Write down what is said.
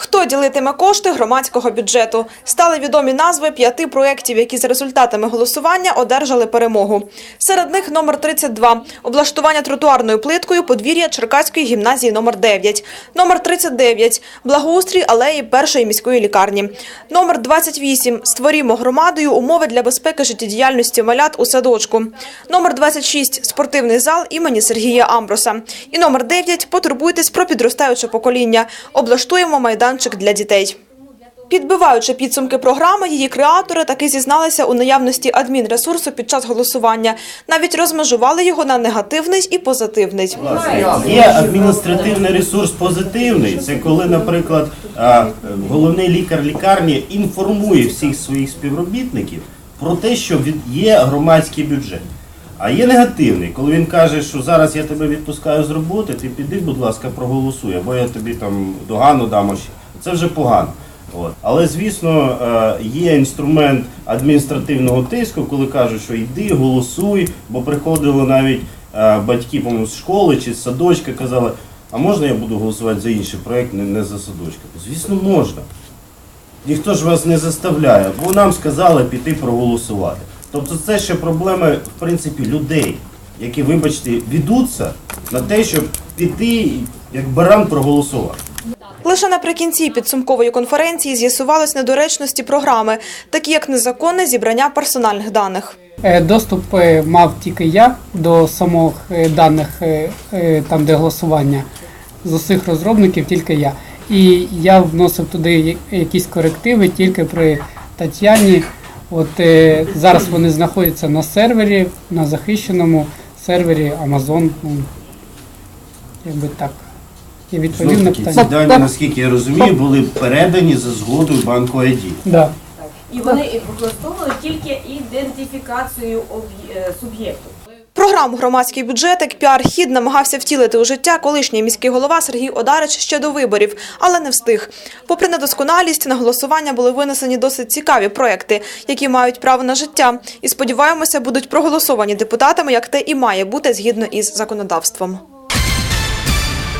Хто ділитиме кошти громадського бюджету? Стали відомі назви п'яти проєктів, які за результатами голосування одержали перемогу. Серед них номер 32 – облаштування тротуарною плиткою подвір'я Черкаської гімназії номер 9. Номер 39 – благоустрій алеї першої міської лікарні. Номер 28 – створімо громадою умови для безпеки життєдіяльності малят у садочку. Номер 26 – спортивний зал імені Сергія Амброса. І номер 9 – потурбуйтесь про підростаюче покоління. Облаштуємо майданчик для дітей. Підбиваючи підсумки програми, її креатори таки зізналися у наявності адмінресурсу під час голосування. Навіть розмежували його на негативний і позитивний. Є адміністративний ресурс позитивний. Це коли, наприклад, головний лікар лікарні інформує всіх своїх співробітників про те, що є громадський бюджет. А є негативний, коли він каже, що зараз я тебе відпускаю з роботи, ти піди, будь ласка, проголосуй, або я тобі там догану дам. Це вже погано. От. Але звісно, е, є інструмент адміністративного тиску, коли кажуть, що йди, голосуй, бо приходили навіть е, батьки по-моєму, з школи чи з садочка, казали, а можна я буду голосувати за інший проєкт, не за садочка? Звісно, можна. Ніхто ж вас не заставляє, бо нам сказали піти проголосувати. Тобто це ще проблеми, в принципі, людей, які, вибачте, ведуться на те, щоб піти як баран проголосувати. Лише наприкінці підсумкової конференції з'ясувались недоречності програми, такі як незаконне зібрання персональних даних. Е, Доступ е, мав тільки я до самих е, даних, там де голосування з усіх розробників, тільки я. І я вносив туди якісь корективи тільки при Тетяні. От е, зараз вони знаходяться на сервері, на захищеному сервері Amazon. Ну, якби так. Я відповів на Знов-таки, ці питання. дані, наскільки я розумію, були передані за згодою банку ID. Да. І вони використовували тільки ідентифікацію об'є- е, суб'єкту. Програму громадський бюджет як піар-хід намагався втілити у життя колишній міський голова Сергій Одарич ще до виборів, але не встиг. Попри недосконалість, на голосування були винесені досить цікаві проекти, які мають право на життя, і сподіваємося, будуть проголосовані депутатами, як те і має бути згідно із законодавством.